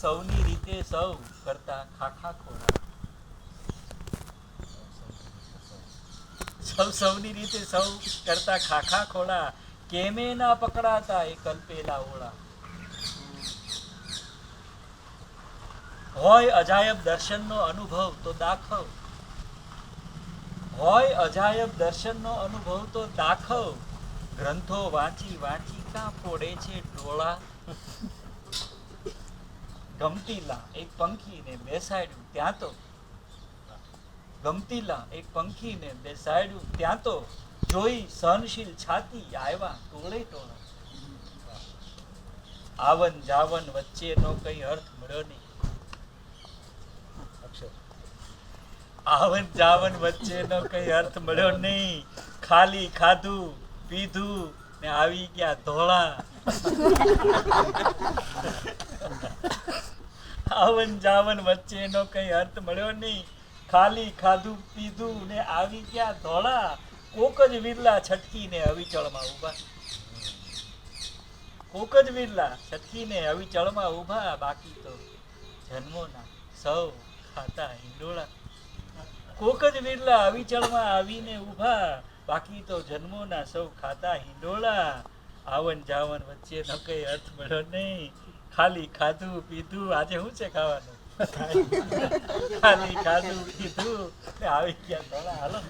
સૌની રીતે સૌ કરતા ખાખા ખોડા સૌ સૌની રીતે સૌ કરતા ખાખા ખોડા કેમે ના પકડાતા એ કલ્પેલા ઓળા. હોય અજાયબ દર્શનનો અનુભવ તો દાખવ. હોય અજાયબ દર્શનનો અનુભવ તો દાખવ. ગ્રંથો વાંચી વાંચી કાં ફોડે છે ડોળા ગમતીલા એક પંખીને બેસાડ્યું ત્યાં તો. ગમતીલા એક પંખીને બેસાડ્યું ત્યાં તો. જોઈ સહનશીલ છાતી આવ્યા ટોળે ટોળા. આવન જાવન વચ્ચેનો કઈ અર્થ મળ્યો નહીં. આવન જાવન વચ્ચેનો કઈ અર્થ મળ્યો નહીં. ખાલી ખાધું પીધું ને આવી ગયા ધોળા. આવન જાવન વચ્ચેનો કઈ અર્થ મળ્યો નહીં. ખાલી ખાધું પીધું ને આવી ગયા ધોળા. કોક જ વિરલા છટકીને અવિચળમાં ઊભા. કોક જ વિરલા છટકીને અવિચળમાં ઊભા. બાકી તો જન્મોના સૌ ખાતા હિંડોળા. કોક જ વિરલા અવિચળમાં આવીને ઊભા. બાકી તો જન્મોના સૌ ખાતા હિંડોળા. આવન જાવન વચ્ચેનો કઈ અર્થ મળ્યો નહીં. ખાલી ખાધું પીધું આજે શું છે ખાવાનું? ખાલી ખાધું પીધું આવી ગયા. હાલો.